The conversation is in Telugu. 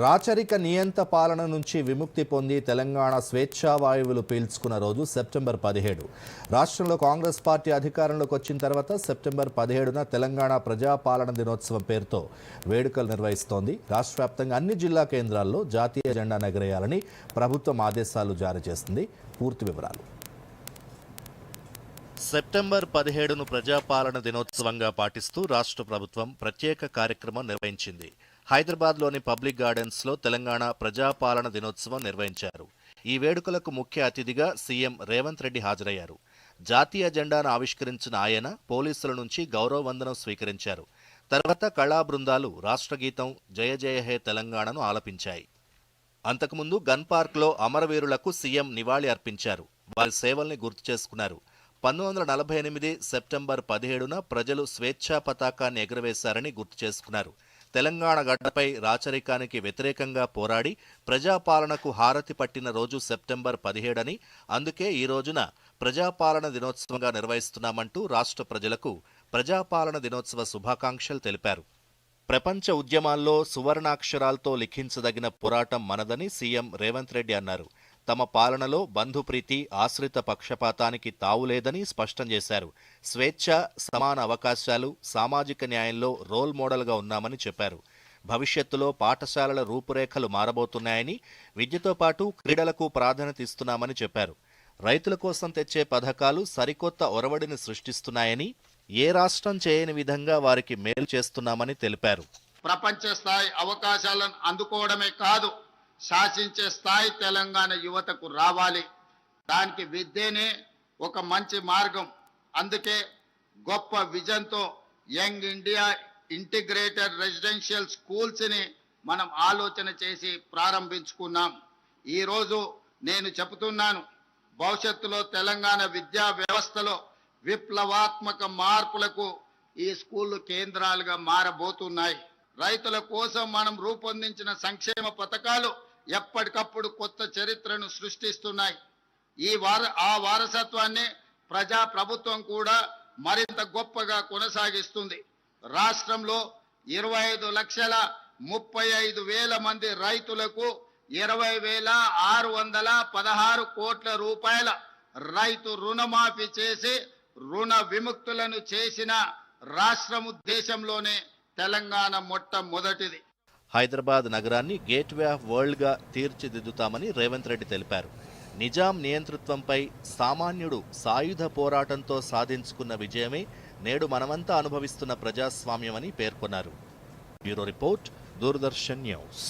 రాచరిక నియంత పాలన నుంచి విముక్తి పొంది తెలంగాణ స్వేచ్ఛా వాయువులు పీల్చుకున్న రోజు సెప్టెంబర్ పదిహేడు. రాష్ట్రంలో కాంగ్రెస్ పార్టీ అధికారంలోకి వచ్చిన తర్వాత సెప్టెంబర్ పదిహేడున తెలంగాణ ప్రజాపాలన దినోత్సవం పేరుతో వేడుకలు నిర్వహిస్తోంది. రాష్ట్ర వ్యాప్తంగా అన్ని జిల్లా కేంద్రాల్లో జాతీయ జెండా ఎగరేయాలని ప్రభుత్వం ఆదేశాలు జారీ చేస్తుంది పూర్తి వివరాలు. సెప్టెంబర్ పదిహేడును ప్రజాపాలన దినోత్సవంగా పాటిస్తూ రాష్ట్ర ప్రభుత్వం ప్రత్యేక కార్యక్రమం నిర్వహించింది. హైదరాబాద్లోని పబ్లిక్ గార్డెన్స్లో తెలంగాణ ప్రజాపాలన దినోత్సవం నిర్వహించారు. ఈ వేడుకలకు ముఖ్య అతిథిగా సీఎం రేవంత్ రెడ్డి హాజరయ్యారు. జాతీయ జెండాను ఆవిష్కరించిన ఆయన పోలీసుల నుంచి గౌరవ వందనం స్వీకరించారు. తర్వాత కళా బృందాలు రాష్ట్రగీతం జయ జయ హే తెలంగాణను ఆలపించాయి. అంతకుముందు గన్ పార్క్లో అమరవీరులకు సీఎం నివాళి అర్పించారు. వారి సేవల్ని గుర్తు చేసుకున్నారు. పంతొమ్మిది వందల నలభై ఎనిమిది సెప్టెంబర్ పదిహేడున ప్రజలు స్వేచ్ఛా పతాకాన్ని ఎగురవేశారని గుర్తు చేసుకున్నారు. తెలంగాణ గడ్డపై రాచరికానికి వ్యతిరేకంగా పోరాడి ప్రజాపాలనకు హారతి పట్టిన రోజు సెప్టెంబర్ పదిహేడని అందుకే ఈ రోజున ప్రజాపాలన దినోత్సవంగా నిర్వహిస్తున్నామంటూ రాష్ట్ర ప్రజలకు ప్రజాపాలన దినోత్సవ శుభాకాంక్షలు తెలిపారు. ప్రపంచ ఉద్యమాల్లో సువర్ణాక్షరాలతో లిఖించదగిన పోరాటం మనదని సీఎం రేవంత్ రెడ్డి అన్నారు. తమ పాలనలో బంధుప్రీతి ఆశ్రిత పక్షపాతానికి తావులేదని స్పష్టం చేశారు. స్వేచ్ఛ సమాన అవకాశాలు సామాజిక న్యాయంలో రోల్ మోడల్గా ఉన్నామని చెప్పారు. భవిష్యత్తులో పాఠశాలల రూపురేఖలు మారబోతున్నాయని విద్యతో పాటు క్రీడలకు ప్రాధాన్యత ఇస్తున్నామని చెప్పారు. రైతుల కోసం తెచ్చే పథకాలు సరికొత్త ఒరవడిని సృష్టిస్తున్నాయని ఏ రాష్ట్రం చేయని విధంగా వారికి మేలు చేస్తున్నామని తెలిపారు. ప్రపంచ స్థాయి అవకాశాలను అందుకోవడమే కాదు శాసించే స్థాయి తెలంగాణ యువతకు రావాలి. దానికి విద్యనే ఒక మంచి మార్గం. అందుకే గొప్ప విజన్తో యంగ్ ఇండియా ఇంటిగ్రేటెడ్ రెసిడెన్షియల్ స్కూల్స్ని మనం ఆలోచన చేసి ప్రారంభించుకున్నాం. ఈరోజు నేను చెబుతున్నాను భవిష్యత్తులో తెలంగాణ విద్యా వ్యవస్థలో విప్లవాత్మక మార్పులకు ఈ స్కూళ్ళు కేంద్రాలుగా మారబోతున్నాయి. రైతుల కోసం మనం రూపొందించిన సంక్షేమ పథకాలు ఎప్పటికప్పుడు కొత్త చరిత్రను సృష్టిస్తున్నాయి. ఈ వార ఆ వారసత్వాన్ని ప్రజా ప్రభుత్వం కూడా మరింత గొప్పగా కొనసాగిస్తుంది. రాష్ట్రంలో ఇరవై ఐదు లక్షల ముప్పై ఐదు వేల మంది రైతులకు ఇరవై వేల ఆరు వందల పదహారు కోట్ల రూపాయల రైతు రుణమాఫీ చేసి రుణ విముక్తులను చేసిన రాష్ట్రము దేశంలోనే తెలంగాణ మొట్టమొదటిది. హైదరాబాద్ నగరాన్ని గేట్వే ఆఫ్ వరల్డ్గా తీర్చిదిద్దుతామని రేవంత్ రెడ్డి తెలిపారు. నిజాం నియంతృత్వంపై సామాన్యుడు సాయుధ పోరాటంతో సాధించుకున్న విజయమే నేడు మనమంతా అనుభవిస్తున్న ప్రజాస్వామ్యమని పేర్కొన్నారు. Bureau report Doordarshan news.